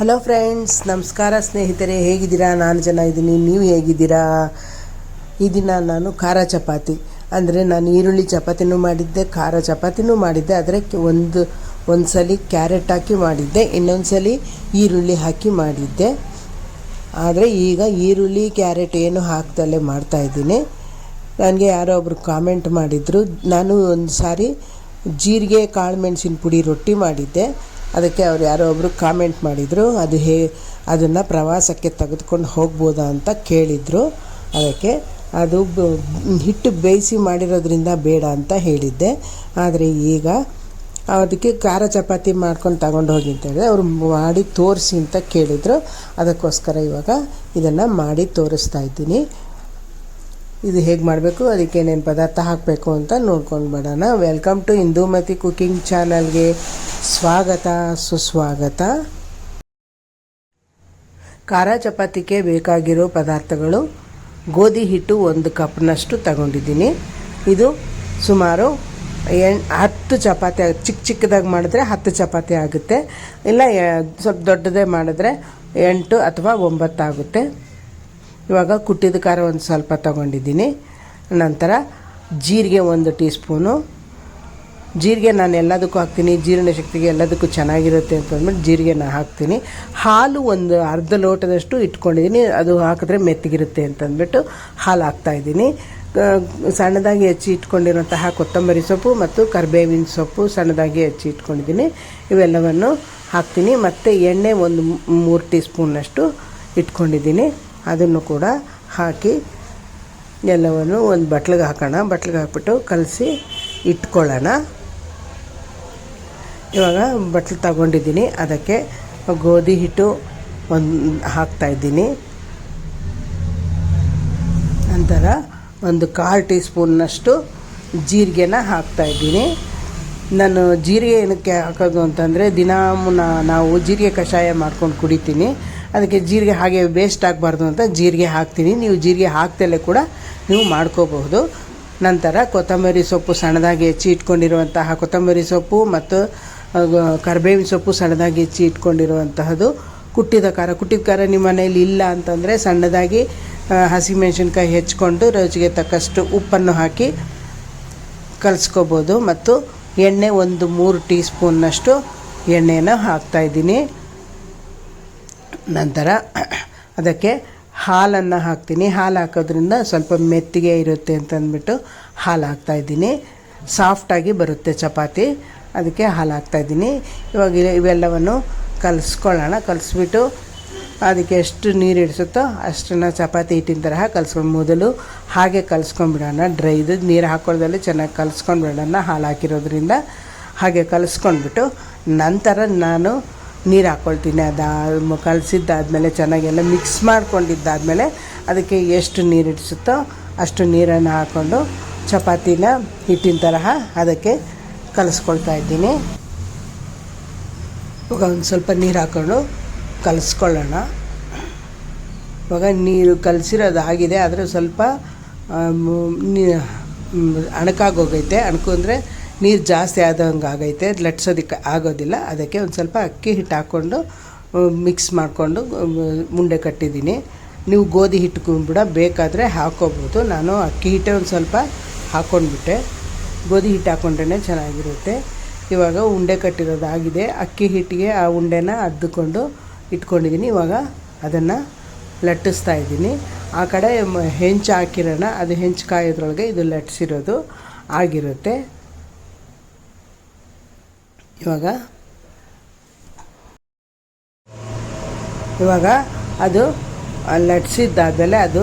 Hello friends ನಮಸ್ಕಾರ ಸ್ನೇಹಿತರೆ, ಹೇಗಿದ್ದೀರಾ? ನಾನು ಚೆನ್ನಾಗಿದ್ದೀನಿ, ನೀವು ಹೇಗಿದ್ದೀರಾ? ಈ ದಿನ ನಾನು ಖಾರ ಚಪಾತಿ. ಅಂದರೆ ನಾನು ಈರುಳ್ಳಿ ಚಪಾತಿನೂ ಮಾಡಿದ್ದೆ, ಖಾರ ಚಪಾತಿನೂ ಮಾಡಿದ್ದೆ, ಆದರೆ ಒಂದು ಒಂದು ಸಲ ಕ್ಯಾರೆಟ್ ಹಾಕಿ ಮಾಡಿದ್ದೆ ಇನ್ನೊಂದು ಸಲ ಈರುಳ್ಳಿ ಹಾಕಿ ಮಾಡಿದ್ದೆ. ಆದರೆ ಈಗ ಈರುಳ್ಳಿ, ಕ್ಯಾರೆಟ್ ಏನು ಹಾಕ್ದಲ್ಲೇ ಮಾಡ್ತಾಯಿದ್ದೀನಿ ನನಗೆ ಯಾರೋ ಒಬ್ರು ಕಾಮೆಂಟ್ ಮಾಡಿದರು. ನಾನು ಒಂದು ಸಾರಿ ಜೀರಿಗೆ, ಕಾಳು ಮೆಣಸಿನ ಪುಡಿ ರೊಟ್ಟಿ ಮಾಡಿದ್ದೆ. ಅದಕ್ಕೆ ಅವ್ರು ಯಾರೋ ಒಬ್ಬರು ಕಾಮೆಂಟ್ ಮಾಡಿದರು. ಅದು ಹೇ, ಅದನ್ನು ಪ್ರವಾಸಕ್ಕೆ ತೆಗೆದುಕೊಂಡು ಹೋಗ್ಬೋದಾ ಅಂತ ಕೇಳಿದರು. ಅದಕ್ಕೆ ಅದು ಹಿಟ್ಟು ಬೇಯಿಸಿ ಮಾಡಿರೋದ್ರಿಂದ ಬೇಡ ಅಂತ ಹೇಳಿದ್ದೆ. ಆದರೆ ಈಗ ಅದಕ್ಕೆ ಖಾರ ಚಪಾತಿ ಮಾಡ್ಕೊಂಡು ತಗೊಂಡು ಹೋಗಿ ಅಂತ ಹೇಳಿದ್ರೆ ಅವರು ಮಾಡಿ ತೋರಿಸಿ ಅಂತ ಕೇಳಿದರು. ಅದಕ್ಕೋಸ್ಕರ ಇವಾಗ ಇದನ್ನು ಮಾಡಿ ತೋರಿಸ್ತಾ ಇದ್ದೀನಿ. ಇದು ಹೇಗೆ ಮಾಡಬೇಕು? ಅದಕ್ಕೆ ಏನೇನು ಪದಾರ್ಥ ಹಾಕಬೇಕು ಅಂತ ನೋಡ್ಕೊಂಡು ಬಿಡೋಣ. ವೆಲ್ಕಮ್ ಟು ಇಂದೂಮತಿ ಕುಕ್ಕಿಂಗ್ ಚಾನಲ್ಗೆ ಸ್ವಾಗತ, ಸುಸ್ವಾಗತ. ಖಾರ ಚಪಾತಿಗೆ ಬೇಕಾಗಿರೋ ಪದಾರ್ಥಗಳು ಗೋಧಿ ಹಿಟ್ಟು ಒಂದು ಕಪ್ನಷ್ಟು ತಗೊಂಡಿದ್ದೀನಿ. ಇದು ಸುಮಾರು ಎಣ್ ಹತ್ತು ಚಪಾತಿ ಚಿಕ್ಕ ಚಿಕ್ಕದಾಗಿ ಮಾಡಿದ್ರೆ ಹತ್ತು ಚಪಾತಿ ಆಗುತ್ತೆ. ಇಲ್ಲ ಸ್ವಲ್ಪ ದೊಡ್ಡದೇ ಮಾಡಿದ್ರೆ ಎಂಟು ಅಥವಾ ಒಂಬತ್ತಾಗುತ್ತೆ ಇವಾಗ ಕುಟ್ಟಿದ ಖಾರ ಒಂದು ಸ್ವಲ್ಪ ತಗೊಂಡಿದ್ದೀನಿ. ನಂತರ ಜೀರಿಗೆ ಒಂದು ಟೀ ಸ್ಪೂನು ಜೀರಿಗೆ ನಾನು ಎಲ್ಲದಕ್ಕೂ ಹಾಕ್ತೀನಿ, ಜೀರ್ಣ ಶಕ್ತಿಗೆ ಎಲ್ಲದಕ್ಕೂ ಚೆನ್ನಾಗಿರುತ್ತೆ ಅಂತ ಅಂದ್ಬಿಟ್ಟು ಜೀರಿಗೆ ನಾನು ಹಾಕ್ತೀನಿ. ಹಾಲು ಒಂದು ಅರ್ಧ ಲೋಟದಷ್ಟು ಇಟ್ಕೊಂಡಿದ್ದೀನಿ, ಅದು ಹಾಕಿದ್ರೆ ಮೆತ್ತಗಿರುತ್ತೆ ಅಂತಂದ್ಬಿಟ್ಟು ಹಾಲು ಹಾಕ್ತಾಯಿದ್ದೀನಿ ಸಣ್ಣದಾಗಿ ಹೆಚ್ಚಿ ಇಟ್ಕೊಂಡಿರುವಂತಹ ಕೊತ್ತಂಬರಿ ಸೊಪ್ಪು ಮತ್ತು ಕರಿಬೇವಿನ ಸೊಪ್ಪು ಸಣ್ಣದಾಗಿ ಹೆಚ್ಚಿ ಇಟ್ಕೊಂಡಿದ್ದೀನಿ. ಇವೆಲ್ಲವನ್ನು ಹಾಕ್ತೀನಿ. ಮತ್ತು ಎಣ್ಣೆ ಒಂದು ಮೂರು ಟೀ ಸ್ಪೂನ್ನಷ್ಟು ಇಟ್ಕೊಂಡಿದ್ದೀನಿ. ಅದನ್ನು ಕೂಡ ಹಾಕಿ ಎಲ್ಲವನ್ನು ಒಂದು ಬಟ್ಲಿಗೆ ಹಾಕೋಣ. ಬಟ್ಲಿಗೆ ಹಾಕ್ಬಿಟ್ಟು ಕಲಸಿ ಇಟ್ಕೊಳ್ಳೋಣ. ಇವಾಗ ಬಟ್ಲು ತಗೊಂಡಿದ್ದೀನಿ. ಅದಕ್ಕೆ ಗೋಧಿ ಹಿಟ್ಟು ಒಂದು ಹಾಕ್ತಾಯಿದ್ದೀನಿ ನಂತರ ಒಂದು ಕಾಲು ಟೀ ಸ್ಪೂನ್ನಷ್ಟು ಜೀರಿಗೆನ ಹಾಕ್ತಾಯಿದ್ದೀನಿ ನಾನು ಜೀರಿಗೆ ಏನಕ್ಕೆ ಹಾಕೋದು ಅಂತಂದರೆ ದಿನ ನಾವು ಜೀರಿಗೆ ಕಷಾಯ ಮಾಡ್ಕೊಂಡು ಕುಡಿತೀನಿ. ಅದಕ್ಕೆ ಜೀರಿಗೆ ಹಾಗೆ ವೇಸ್ಟ್ ಆಗಬಾರ್ದು ಅಂತ ಜೀರಿಗೆ ಹಾಕ್ತೀನಿ. ನೀವು ಜೀರಿಗೆ ಹಾಕ್ದಲ್ಲೇ ಕೂಡ ನೀವು ಮಾಡ್ಕೋಬಹುದು. ನಂತರ ಕೊತ್ತಂಬರಿ ಸೊಪ್ಪು ಸಣ್ಣದಾಗಿ ಹೆಚ್ಚಿ ಇಟ್ಕೊಂಡಿರುವಂತಹ ಕೊತ್ತಂಬರಿ ಸೊಪ್ಪು ಮತ್ತು ಕರಿಬೇವಿನ ಸೊಪ್ಪು ಸಣ್ಣದಾಗಿ ಹೆಚ್ಚಿ ಇಟ್ಕೊಂಡಿರುವಂತಹದ್ದು. ಕುಟ್ಟಿದ ಖಾರ ಕುಟ್ಟಿದ ಖಾರ ನಿಮ್ಮ ಮನೆಯಲ್ಲಿ ಇಲ್ಲ ಅಂತಂದರೆ ಸಣ್ಣದಾಗಿ ಹಸಿ ಹಸಿಮೆಣಸಿನ್ಕಾಯಿ ಹೆಚ್ಚಿಕೊಂಡು ರುಚಿಗೆ ತಕ್ಕಷ್ಟು ಉಪ್ಪನ್ನು ಹಾಕಿ ಕಲಿಸ್ಕೋಬೋದು. ಮತ್ತು ಎಣ್ಣೆ ಒಂದು ಮೂರು ಟೀ ಸ್ಪೂನ್ನಷ್ಟು ಎಣ್ಣೆಯನ್ನು ಹಾಕ್ತಾಯಿದ್ದೀನಿ ನಂತರ ಅದಕ್ಕೆ ಹಾಲನ್ನು ಹಾಕ್ತೀನಿ. ಹಾಲು ಹಾಕೋದ್ರಿಂದ ಸ್ವಲ್ಪ ಮೆತ್ತಿಗೆ ಇರುತ್ತೆ ಅಂತಂದ್ಬಿಟ್ಟು ಹಾಲು ಹಾಕ್ತಾಯಿದ್ದೀನಿ ಸಾಫ್ಟಾಗಿ ಬರುತ್ತೆ ಚಪಾತಿ. ಅದಕ್ಕೆ ಹಾಲು ಹಾಕ್ತಾಯಿದ್ದೀನಿ ಇವಾಗ ಇವೆ- ಇವೆಲ್ಲವನ್ನು ಕಲಿಸ್ಕೊಳ್ಳೋಣ. ಕಲಿಸ್ಬಿಟ್ಟು ಅದಕ್ಕೆ ಎಷ್ಟು ನೀರು ಇಡಿಸುತ್ತೋ ಅಷ್ಟನ್ನು ಚಪಾತಿ ಹಿಟ್ಟಿನ ತರಹ ಕಲಿಸ್ಕೊಂಡು ಮೊದಲು ಹಾಗೆ ಕಲಿಸ್ಕೊಂಡ್ಬಿಡೋಣ. ಡ್ರೈದು ನೀರು ಹಾಕೊಳ್ಳೋದಲ್ಲಿ ಚೆನ್ನಾಗಿ ಕಲಿಸ್ಕೊಂಡ್ಬಿಡೋಣ ಹಾಲು ಹಾಕಿರೋದ್ರಿಂದ ಹಾಗೆ ಕಲಿಸ್ಕೊಂಡ್ಬಿಟ್ಟು ನಂತರ ನಾನು ನೀರು ಹಾಕ್ಕೊಳ್ತೀನಿ ಅದು ಕಲಸಿದ್ದಾದಮೇಲೆ ಚೆನ್ನಾಗೆಲ್ಲ ಮಿಕ್ಸ್ ಮಾಡ್ಕೊಂಡಿದ್ದಾದಮೇಲೆ ಅದಕ್ಕೆ ಎಷ್ಟು ನೀರು ಇಡಿಸುತ್ತೋ ಅಷ್ಟು ನೀರನ್ನು ಹಾಕ್ಕೊಂಡು ಚಪಾತಿನ ಹಿಟ್ಟಿನ ತರಹ ಅದಕ್ಕೆ ಕಲಿಸ್ಕೊಳ್ತಾ ಇದ್ದೀನಿ. ಇವಾಗ ಒಂದು ಸ್ವಲ್ಪ ನೀರು ಹಾಕ್ಕೊಂಡು ಕಲಿಸ್ಕೊಳ್ಳೋಣ. ಇವಾಗ ನೀರು ಕಲಸಿರೋದು ಆಗಿದೆ, ಆದರೆ ಸ್ವಲ್ಪ ಅಣಕಾಗೋಗೈತೆ. ಅಣಕು ಅಂದರೆ ನೀರು ಜಾಸ್ತಿ ಆದಂಗೆ ಆಗೈತೆ. ಲಟ್ಸೋದಕ್ಕೆ ಆಗೋದಿಲ್ಲ. ಅದಕ್ಕೆ ಒಂದು ಸ್ವಲ್ಪ ಅಕ್ಕಿ ಹಿಟ್ಟು ಹಾಕ್ಕೊಂಡು ಮಿಕ್ಸ್ ಮಾಡಿಕೊಂಡು ಮುಂಡೆ ಕಟ್ಟಿದ್ದೀನಿ. ನೀವು ಗೋಧಿ ಹಿಟ್ಟು ಕೂಡ ಬೇಕಾದರೆ ಹಾಕ್ಕೋಬೋದು ನಾನು ಅಕ್ಕಿ ಹಿಟ್ಟೆ ಒಂದು ಸ್ವಲ್ಪ ಹಾಕ್ಕೊಂಡ್ಬಿಟ್ಟೆ ಗೋಧಿ ಹಿಟ್ಟು ಹಾಕೊಂಡ್ರೆ ಚೆನ್ನಾಗಿರುತ್ತೆ. ಇವಾಗ ಉಂಡೆ ಕಟ್ಟಿರೋದಾಗಿದೆ ಅಕ್ಕಿ ಹಿಟ್ಟಿಗೆ ಆ ಉಂಡೆನ ಅದ್ದುಕೊಂಡು ಇಟ್ಕೊಂಡಿದ್ದೀನಿ. ಇವಾಗ ಅದನ್ನು ಲಟ್ಟಿಸ್ತಾ ಇದ್ದೀನಿ. ಆ ಕಡೆ ಹೆಂಚು ಹಾಕಿರೋಣ. ಅದು ಹೆಂಚು ಕಾಯೋದ್ರೊಳಗೆ ಇದು ಲಟ್ಟಿಸಿರೋದು ಆಗಿರುತ್ತೆ. ಇವಾಗ ಇವಾಗ ಅದು ಲಟ್ಸಿದ್ದಾದಮೇಲೆ ಅದು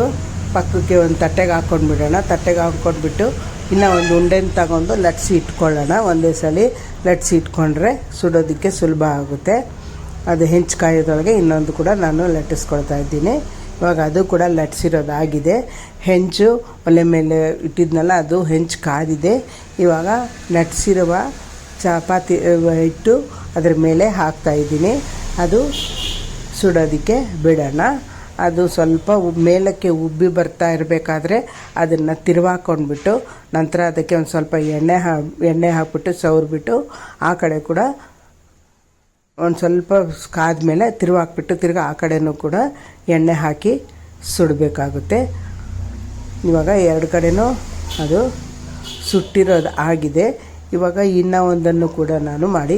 ಪಕ್ಕಕ್ಕೆ ಒಂದು ತಟ್ಟೆಗೆ ಹಾಕ್ಕೊಂಡ್ಬಿಡೋಣ ತಟ್ಟೆಗೆ ಹಾಕ್ಕೊಂಡ್ಬಿಟ್ಟು ಇನ್ನೂ ಒಂದು ಉಂಡೆನ ತಗೊಂಡು ಲಟ್ಸಿ ಇಟ್ಕೊಳ್ಳೋಣ. ಒಂದೇ ಸಲ ಲಟ್ಸಿ ಇಟ್ಕೊಂಡ್ರೆ ಸುಡೋದಕ್ಕೆ ಸುಲಭ ಆಗುತ್ತೆ. ಅದು ಹೆಂಚು ಕಾಯೋದೊಳಗೆ ಇನ್ನೊಂದು ಕೂಡ ನಾನು ಲಟ್ಟಿಸ್ಕೊಳ್ತಾ ಇದ್ದೀನಿ. ಇವಾಗ ಅದು ಕೂಡ ಲಟ್ಸಿರೋದಾಗಿದೆ. ಹೆಂಚು ಒಲೆ ಮೇಲೆ ಇಟ್ಟಿದ್ನಲ್ಲ, ಅದು ಹೆಂಚು ಕಾದಿದೆ. ಇವಾಗ ಲಟ್ಸಿರುವ ಚಪಾತಿ ಇಟ್ಟು ಅದರ ಮೇಲೆ ಹಾಕ್ತಾ ಇದ್ದೀನಿ. ಅದು ಸುಡೋದಕ್ಕೆ ಬಿಡೋಣ. ಅದು ಸ್ವಲ್ಪ ಮೇಲಕ್ಕೆ ಉಬ್ಬಿ ಬರ್ತಾ ಇರಬೇಕಾದ್ರೆ ಅದನ್ನು ತಿರುವಾಕೊಂಡ್ಬಿಟ್ಟು ನಂತರ ಅದಕ್ಕೆ ಒಂದು ಸ್ವಲ್ಪ ಎಣ್ಣೆ ಹಾ ಎಣ್ಣೆ ಹಾಕ್ಬಿಟ್ಟು ಸವರ್ಬಿಟ್ಟು ಆ ಕಡೆ ಕೂಡ ಒಂದು ಸ್ವಲ್ಪ ಕಾದ್ಮೇಲೆ ಮೇಲೆ ಹಾಕ್ಬಿಟ್ಟು ತಿರ್ಗಿ ಆ ಕಡೆನೂ ಕೂಡ ಎಣ್ಣೆ ಹಾಕಿ ಸುಡಬೇಕಾಗುತ್ತೆ. ಇವಾಗ ಎರಡು ಕಡೆನೂ ಅದು ಸುಟ್ಟಿರೋದು ಆಗಿದೆ. ಇವಾಗ ಇನ್ನೂ ಒಂದನ್ನು ಕೂಡ ನಾನು ಮಾಡಿ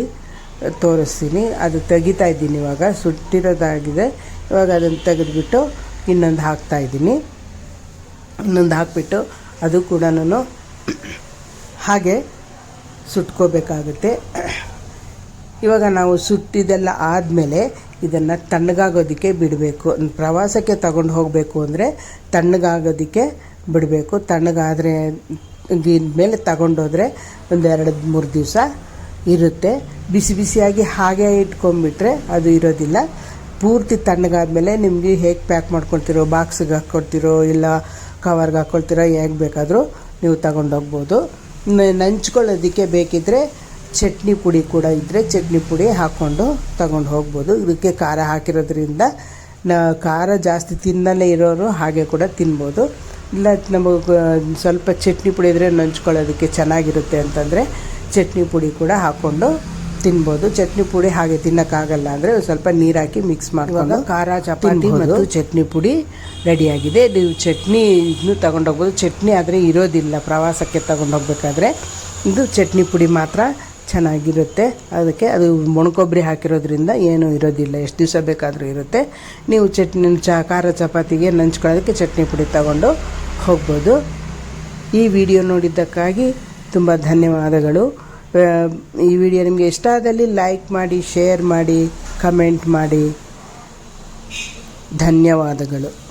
ತೋರಿಸ್ತೀನಿ. ಅದು ತೆಗಿತಾ ಇದ್ದೀನಿ ಇವಾಗ. ಸುಟ್ಟಿರೋದಾಗಿದೆ. ಇವಾಗ ಅದನ್ನು ತೆಗೆದುಬಿಟ್ಟು ಇನ್ನೊಂದು ಹಾಕ್ತಾ ಇದ್ದೀನಿ. ಇನ್ನೊಂದು ಹಾಕ್ಬಿಟ್ಟು ಅದು ಕೂಡ ನಾನು ಹಾಗೆ ಸುಟ್ಕೋಬೇಕಾಗುತ್ತೆ. ಇವಾಗ ನಾವು ಸುಟ್ಟಿದ್ದೆಲ್ಲ ಆದಮೇಲೆ ಇದನ್ನು ತಣ್ಣಗಾಗೋದಕ್ಕೆ ಬಿಡಬೇಕು. ಪ್ರವಾಸಕ್ಕೆ ತಗೊಂಡು ಹೋಗಬೇಕು ಅಂದರೆ ತಣ್ಣಗಾಗೋದಕ್ಕೆ ಬಿಡಬೇಕು. ತಣ್ಣಗಾದರೆ ಮೇಲೆ ತಗೊಂಡೋದ್ರೆ ಒಂದು ಎರಡು ಮೂರು ದಿವಸ ಇರುತ್ತೆ. ಬಿಸಿ ಬಿಸಿಯಾಗಿ ಹಾಗೆ ಇಟ್ಕೊಂಡ್ಬಿಟ್ರೆ ಅದು ಇರೋದಿಲ್ಲ. ಪೂರ್ತಿ ತಣ್ಣಗಾದ್ಮೇಲೆ ನಿಮಗೆ ಹೇಗೆ ಪ್ಯಾಕ್ ಮಾಡ್ಕೊಳ್ತಿರೋ, ಬಾಕ್ಸಿಗೆ ಹಾಕ್ಕೊಳ್ತಿರೋ ಇಲ್ಲ ಕವರ್ಗೆ ಹಾಕ್ಕೊಳ್ತಿರೋ ಹೇಗೆ ಬೇಕಾದರೂ ನೀವು ತಗೊಂಡೋಗ್ಬೋದು. ನಂಚ್ಕೊಳ್ಳೋದಕ್ಕೆ ಬೇಕಿದ್ದರೆ ಚಟ್ನಿ ಪುಡಿ ಕೂಡ ಇದ್ದರೆ ಚಟ್ನಿ ಪುಡಿ ಹಾಕ್ಕೊಂಡು ತಗೊಂಡು ಹೋಗ್ಬೋದು. ಇದಕ್ಕೆ ಖಾರ ಹಾಕಿರೋದ್ರಿಂದ ನ, ಖಾರ ಜಾಸ್ತಿ ತಿನ್ನಲೇ ಇರೋರು ಹಾಗೆ ಕೂಡ ತಿನ್ಬೋದು. ಇಲ್ಲ ನಮಗೆ ಸ್ವಲ್ಪ ಚಟ್ನಿ ಪುಡಿ ಇದ್ದರೆ ನಂಚ್ಕೊಳ್ಳೋದಕ್ಕೆ ಚೆನ್ನಾಗಿರುತ್ತೆ ಅಂತಂದರೆ ಚಟ್ನಿ ಪುಡಿ ಕೂಡ ಹಾಕ್ಕೊಂಡು ತಿನ್ಬೋದು. ಚಟ್ನಿ ಪುಡಿ ಹಾಗೆ ತಿನ್ನೋಕ್ಕಾಗಲ್ಲ ಅಂದರೆ ಸ್ವಲ್ಪ ನೀರು ಹಾಕಿ ಮಿಕ್ಸ್ ಮಾಡ್ಕೊಂಡು ಖಾರ ಚಪಾತಿ ಮತ್ತು ಚಟ್ನಿ ಪುಡಿ ರೆಡಿಯಾಗಿದೆ. ನೀವು ಚಟ್ನಿ ಇದನ್ನು ತಗೊಂಡೋಗ್ಬೋದು ಚಟ್ನಿ ಆದರೆ ಇರೋದಿಲ್ಲ. ಪ್ರವಾಸಕ್ಕೆ ತಗೊಂಡೋಗ್ಬೇಕಾದ್ರೆ ಇದು ಚಟ್ನಿ ಪುಡಿ ಮಾತ್ರ ಚೆನ್ನಾಗಿರುತ್ತೆ. ಅದಕ್ಕೆ ಅದು ಮೊಣಕೊಬ್ಬರಿ ಹಾಕಿರೋದ್ರಿಂದ ಏನೂ ಇರೋದಿಲ್ಲ. ಎಷ್ಟು ದಿವಸ ಬೇಕಾದರೂ ಇರುತ್ತೆ. ನೀವು ಚಟ್ನಿ ಚ ಖಾರ ಚಪಾತಿಗೆ ನಂಚ್ಕೊಳ್ಳೋದಕ್ಕೆ ಚಟ್ನಿ ಪುಡಿ ತಗೊಂಡು ಹೋಗ್ಬೋದು. ಈ ವಿಡಿಯೋ ನೋಡಿದ್ದಕ್ಕಾಗಿ ತುಂಬ ಧನ್ಯವಾದಗಳು. ಈ ವಿಡಿಯೋ ನಿಮಗೆ ಇಷ್ಟ ಆದಲ್ಲಿ ಲೈಕ್ ಮಾಡಿ ಶೇರ್ ಮಾಡಿ ಕಮೆಂಟ್ ಮಾಡಿ. ಧನ್ಯವಾದಗಳು.